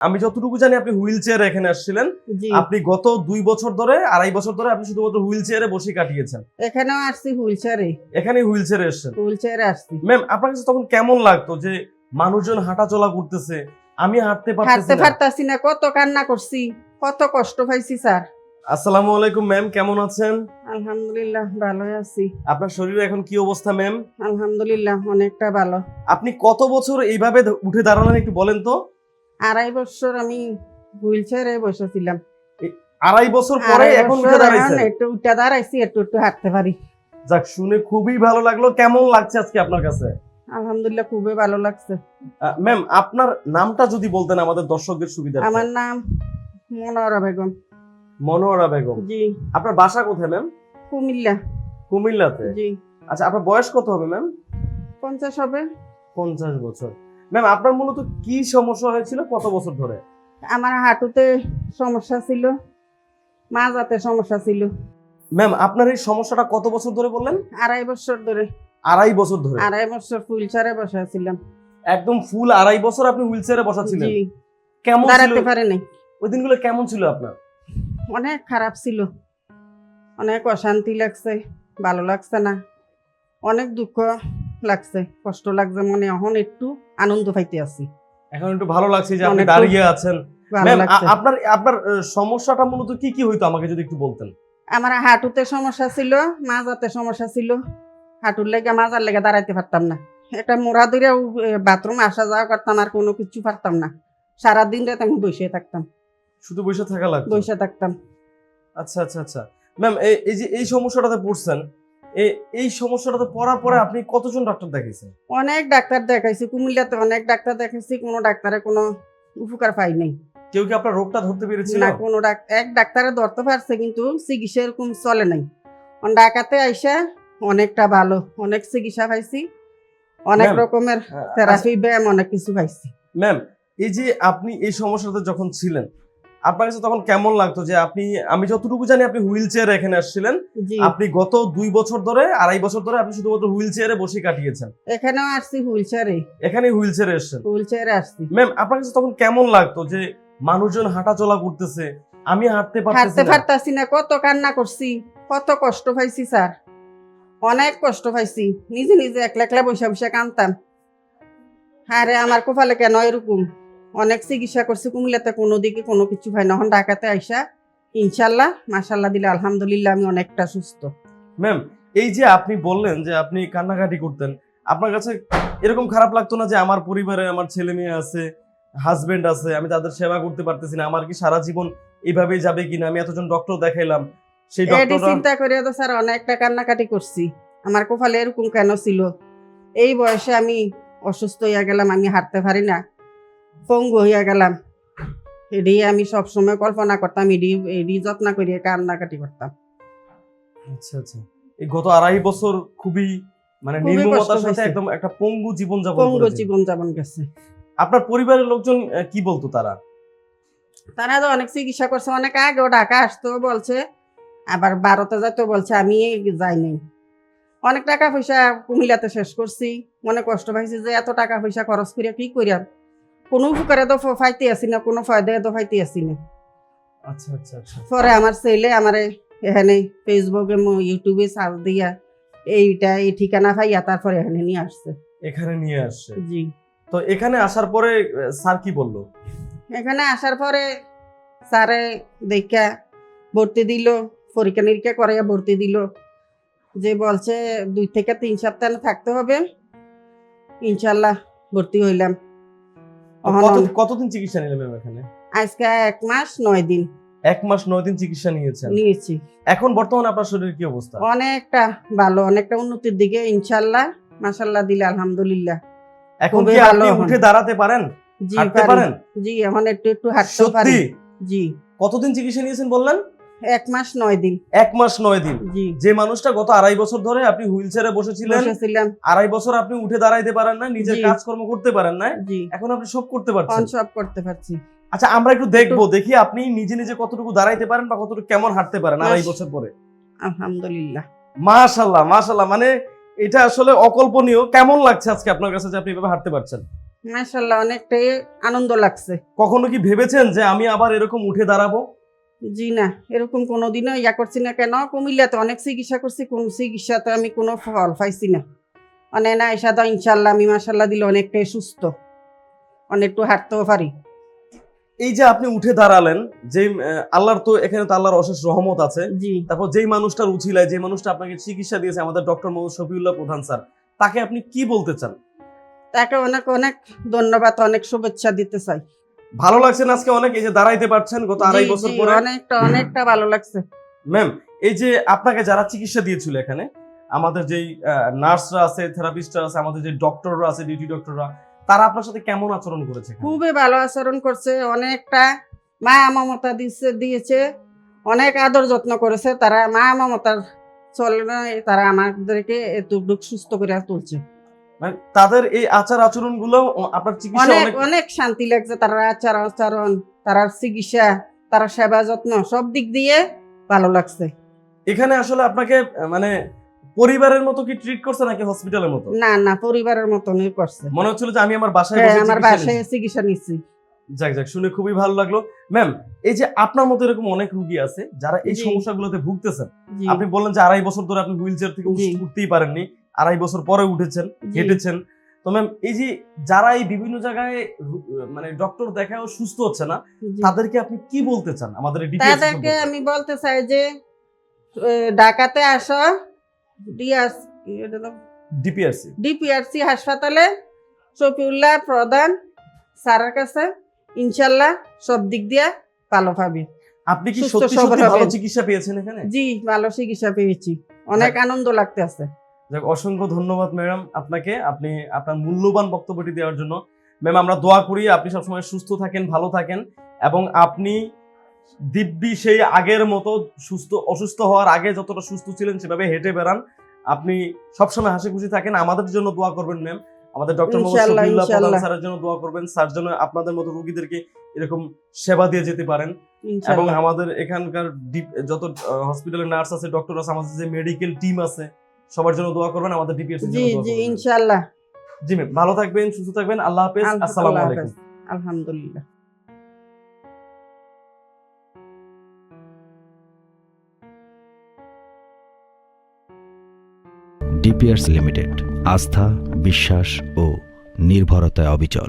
আমি যতটুকু জানি আপনি হুইল চেয়ারে এখানে আসছিলেন। আপনি গত দুই বছর ধরে আড়াই বছর ধরে আপনি শুধুমাত্র হুইল চেয়ারে বসে কাটিয়েছেন। এখানেও আসছি হুইল চেয়ারে এখানে হুইল চেয়ারে এসছেন। হুইল চেয়ারে আসছি। ম্যাম আপনার কাছে তখন কেমন লাগতো যে মানুষজন হাঁটা চলা করতেছে আমি হাঁটতে পারতেছি হাঁটতে পারতাছি না কত কান্না করছি কত কষ্ট পাইছি স্যার। আসসালামু আলাইকুম ম্যাম কেমন আছেন? আলহামদুলিল্লাহ ভালো আছি। আপনার শরীরে এখন কি অবস্থা ম্যাম? আলহামদুলিল্লাহ অনেকটা ভালো। আপনি কত বছর এইভাবে উঠে দাঁড়ালেন একটু বলেন তো। আড়াই বছর আমি হুইল চেয়ারে বসেছিলাম। আড়াই বছর পরে এখন উঠে দাঁড়াইছেন? একটু উঠে দাঁড়াইছি একটু একটু হাঁটতে পারি। যাক শুনে খুবই ভালো লাগল। কেমন লাগছে আজকে আপনার কাছে? আলহামদুলিল্লাহ খুবই ভালো লাগছে। ম্যাম আপনার নামটা যদি বলতেন আমাদের দর্শকদের সুবিধা আমার নাম মনোয়ারা বেগম। মনোয়ারা বেগম। জি। আপনার বাসা কোথায় ম্যাম? কুমিল্লা। কুমিল্লাতে? জি। আচ্ছা আপনার বয়স কত হবে ম্যাম? পঞ্চাশ হবে। পঞ্চাশ বছর। ম্যাম আপনার মূলত কি সমস্যা হয়েছিল কত বছর ধরে? আমার হাঁটুতে সমস্যা ছিল মাজাতে সমস্যা ছিল। ম্যাম আপনার এই সমস্যাটা কত বছর ধরে বললেন? আড়াই বছর ধরে। আড়াই বছর ধরে? আড়াই বছর হুইল চেয়ারে বসেছিলাম। একদম ফুল আড়াই বছর আপনি হুইল চেয়ারে বসা ছিলেন জি। কেমন দাঁড়াতে পারে নাই। ওই দিনগুলো কেমন ছিল আপনার? অনেক খারাপ ছিল। অনেক অশান্তি লাগছে ভালো লাগছে না। অনেক দুঃখ লাগছে কষ্ট লাগছে মনে এখন একটু আনন্দ পাইতে আছি। এখন একটু ভালো লাগছে যে আপনি দাঁড়িয়ে আছেন। ম্যাম আপনার আপনার সমস্যাটা মূলত কি কি হইতো আমাকে যদি একটু বলতেন? আমার হাঁটুতে সমস্যা ছিল মাজাতে সমস্যা ছিল। হাঁটুর লেগে মাজার লেগে দাঁড়াইতে পারতাম না। একটা মোড়া ধরে বাথরুম আসা যাওয়া করতাম আর কোনো কিছু পারতাম না। সারাদিন রাত আমি বসে থাকতাম। শুধু বসে থাকা লাগতো? বসে থাকতাম। আচ্ছা আচ্ছা আচ্ছা। ম্যাম এই যে এই সমস্যাটাতে পড়ছেন এই সমস্যাটাতে পড়ার পরে আপনি কতজন ডক্টর দেখিয়েছেন অনেক ডাক্তার দেখাইছি কুমিল্লাতে অনেক ডাক্তার দেখাইছি কোনো ডাক্তারে কোনো উপকার পাই নাই। কেউ কি আপনার রোগটা ধরতে পেরেছিল? না কোনো এক ডাক্তারে ধরতে পারছে কিন্তু চিকিৎসা এরকম চলে নাই। ডাকাতে আইসা অনেকটা ভালো অনেক চিকিৎসা পাইছি অনেক রকমের আচ্ছা, থেরাপি ব্যায়াম অনেক কিছু পাইছি। ম্যাম এই যে আপনি এই সমস্যাতে যখন ছিলেন আপনার কাছে তখন কেমন লাগতো যে আপনি আমি যতটুকু জানি আপনি হুইল চেয়ারে এখানে আসছিলেন। আপনি গত দুই বছর ধরে আড়াই বছর ধরে আপনি শুধুমাত্র হুইল চেয়ারে বসে কাটিয়েছেন। এখানেও আসছি হুইল চেয়ারে এখানে হুইল চেয়ারে এসছেন। হুইল চেয়ারে আসছি। ম্যাম আপনার কাছে তখন কেমন লাগতো যে মানুষজন হাঁটা চলা করতেছে আমি হাঁটতে পারতেছি হাঁটতে পারতাছি না কত কান্না করছি কত কষ্ট পাইছি স্যার। অনেক কষ্ট পাইছি নিজে নিজে একলা একলা বসে বসে কানতাম। আরে আমার কপালে কেন এরকম? অনেক চিকিৎসা করছি কুমিল্লাতে কোনো দিকে কোনো কিছু হয় না। এখন ঢাকাতে আইসা ইনশাল্লাহ মাশাল্লাহ দিলে আলহামদুলিল্লাহ আমি অনেকটা সুস্থ। ম্যাম এই যে আপনি বললেন যে আপনি কান্নাকাটি করতেন আপনার কাছে এরকম খারাপ লাগতো না যে আমার পরিবারে আমার ছেলে মেয়ে আছে হাজবেন্ড আছে আমি তাদের সেবা করতে পারতেছি না আমার কি সারা জীবন এইভাবেই যাবে কিনা? আমি এতজন ডক্টর দেখাইলাম সেই এটি চিন্তা করে তো স্যার অনেকটা কান্নাকাটি করছি। আমার কপালে এরকম কেন ছিল? এই বয়সে আমি অসুস্থ হইয়া গেলাম আমি হাঁটতে পারি না। পঙ্গু হইয়া গেলাম। এডি আমি সবসময় কল্পনা করতাম এডি এডি যত্ন করিয়া কান্নাকাটি করতাম। আচ্ছা আচ্ছা। এই গত আড়াই বছর খুবই মানে নির্মমতার সাথে একদম একটা পঙ্গু জীবন যাপন পঙ্গু জীবন যাপন গেছে আপনার পরিবারের লোকজন কি বলতো তারা? তারা তো অনেক চিকিৎসা করছে অনেক আগে ঢাকা আসতো বলছে আবার ভারতে যাইতেও বলছে আমি যাই নাই। অনেক টাকা পয়সা কুমিল্লাতে শেষ করছি। মনে কষ্ট পাইছি যে এত টাকা পয়সা খরচ করিয়া কি করিয়াম কোনো উপকারে তো ফাইতে আসি না কোনো ফায়দা তো ফাইতে আসি না। আচ্ছা আচ্ছা আচ্ছা। পরে আমার ছেলে আমার এখানে ফেসবুকে ম- ইউটিউবে সার্চ দিয়া এইটা এই ঠিকানা পাইয়া তারপরে এখানে নিয়ে আসছে। এখানে নিয়ে আসছে? জি। তো এখানে আসার পরে স্যার কি বলল? এখানে আসার পরে স্যারে দেখা ভর্তি দিল পরীক্ষা নিরীক্ষা করাইয়া ভর্তি দিল। যে বলছে দুই থেকে তিন সপ্তাহ থাকতে হবে। ইনশাল্লাহ ভর্তি হইলাম। কতদিন চিকিৎসা নিলেন ম্যাম এখানে? আজকে এক মাস নয় দিন। এক মাস নয় দিন চিকিৎসা নিয়েছেন? নিয়েছি। এখন বর্তমানে আপনার শরীরের কি অবস্থা? অনেকটা ভালো অনেকটা উন্নতির দিকে ইনশাল্লাহ মাসাল্লাহ দিলে আলহামদুলিল্লাহ। এখন কি আপনি উঠে দাঁড়াতে পারেন? জি হাঁটতে পারেন? জি এখন একটু একটু হাঁটতে পারি। জি। কতদিন চিকিৎসা নিয়েছেন বললেন? এক মাস নয় দিন। এক মাস নয় দিন। যে মানুষটা গত আড়াই বছর ধরে আপনি হুইল চেয়ারে বসেছিলেন আড়াই বছর আপনি উঠে দাঁড়াইতে পারেন না নিজের কাজকর্ম করতে পারেন না এখন আপনি সব করতে পারছেন। সব করতে পারছি। আচ্ছা আমরা একটু দেখব দেখি আপনি নিজে নিজে কতটুকু দাঁড়াইতে পারেন বা কতটুকু কেমন হাঁটতে পারেন আড়াই বছর পরে। আলহামদুলিল্লাহ। মাশাল্লাহ মাশাল্লাহ মানে এটা আসলে অকল্পনীয়। কেমন লাগছে আজকে আপনার কাছে যে আপনি এভাবে হাঁটতে পারছেন? মাশাল্লাহ অনেকটাই আনন্দ লাগছে। কখনো কি ভেবেছেন যে আমি আবার এরকম উঠে দাঁড়াবো? জি না এরকম কোনোদিনও ইয়া করছি না। কেন? কুমিল্লাতে অনেক চিকিৎসা করছি কোন চিকিৎসাতে আমি কোনো ফল পাইছি না। মানে না এসা তো ইনশাল্লাহ আমি মাশাল্লাহ দিলে অনেকটাই সুস্থ। অনেকটু হাঁটতেও পারি। এই যে আপনি উঠে দাঁড়ালেন যে আল্লাহর তো এখানে তো আল্লাহর অশেষ রহমত আছে। তারপর যেই মানুষটার উছিলায় যে মানুষটা আপনাকে চিকিৎসা দিয়েছে আমাদের ডক্টর মোহাম্মদ শফিউল্লাহ প্রধান স্যার তাকে আপনি কি বলতে চান? তাকে অনেক অনেক ধন্যবাদ অনেক শুভেচ্ছা দিতে চাই। ভালো লাগছে না আজকে? অনেক এই যে দাঁড়াইতে পারছেন গত আড়াই বছর পরে। অনেকটা অনেকটা ভালো লাগছে। ম্যাম এই যে আপনাকে যারা চিকিৎসা দিয়েছিল এখানে আমাদের যেই নার্সরা আছে থেরাপিস্টরা আছে আমাদের যে ডক্টররা আছে ডিউটি ডক্টররা তারা আপনার সাথে কেমন আচরণ করেছে খুবই ভালো আচরণ করছে অনেকটা মায়া মমতা দিচ্ছে দিয়েছে অনেক আদর যত্ন করেছে তারা মায়া মমতার চলে তারা আমাদেরকে এতটুকু সুস্থ করে তুলছে। মানে তাদের এই আচার আচরণগুলো আপনার চিকিৎসা অনেক অনেক শান্তি লাগছে তার আচার আচরণ তার চিকিৎসা তার সেবা যত্ন সব দিক দিয়ে ভালো লাগছে। এখানে আসলে আপনাকে মানে পরিবারের মতো কি ট্রিট করছে নাকি হসপিটালের মতো? না না পরিবারের মতনই করছে। মনে হচ্ছিল যে আমি আমার বাসায় হ্যাঁ বসে আমার বাসায় চিকিৎসা নিচ্ছি। যাক যাক শুনে খুবই ভালো লাগল। ম্যাম এই যে আপনার মতো এরকম অনেক রুগী আছে যারা এই। সমস্যাগুলোতে ভুগতেছেন আপনি বললেন যে আড়াই বছর ধরে আপনি হুইল চেয়ার থেকে উঠতেই পারেননি। আড়াই বছর পরে উঠেছেন হেঁটেছেন। তো ম্যাম এই যে যারা এই বিভিন্ন জায়গায় মানে ডক্টর দেখাও সুস্থ হচ্ছে না তাদেরকে আপনি কি বলতে চান? আমাদের তাদেরকে আমি বলতে চাই যে ঢাকাতে আসো। ডিপিআরসি ডিপিআরসি হাসপাতালে। শফিউল্লাহ প্রধান স্যারের কাছে। ইনশাল্লাহ সব দিক দিয়ে ভালো পাবে। আপনি কি সুস্থ সত্যি সত্যি ভালো চিকিৎসা পেয়েছেন এখানে? জি ভালো চিকিৎসা পেয়েছি। অনেক আনন্দ লাগতে আছে যাক অসংখ্য ধন্যবাদ ম্যাডাম আপনাকে। আপনি আপনার মূল্যবান বক্তব্যটি দেওয়ার জন্য। ম্যাম আমরা দোয়া করি আপনি সবসময় সুস্থ থাকেন ভালো থাকেন এবং আপনি দিব্যি সেই আগের মতো সুস্থ অসুস্থ হওয়ার আগে যতটা সুস্থ ছিলেন সেভাবে হেঁটে বেড়ান। আপনি সবসময় হাসি খুশি থাকেন। আমাদের জন্য দোয়া করবেন ম্যাম আমাদের ডক্টর মোহাম্মদ প্রধান স্যারের জন্য দোয়া করবেন। স্যার যেন আপনাদের মতো রোগীদেরকে এরকম সেবা দিয়ে যেতে পারেন। এবং আমাদের এখানকার যত হসপিটালের নার্স আছে ডক্টর আছে আমাদের যে মেডিকেল টিম আছে সবার জন্য দোয়া করবেন আমাদের ডিপিএস জি জি ইনশাল্লাহ জি ম্যাম ভালো থাকবেন সুস্থ থাকবেন আল্লাহ হাফেজ আসসালামু আলাইকুম। আলহামদুলিল্লাহ। ডিপিআরস লিমিটেড আস্থা বিশ্বাস ও নির্ভরতায় অবিচল।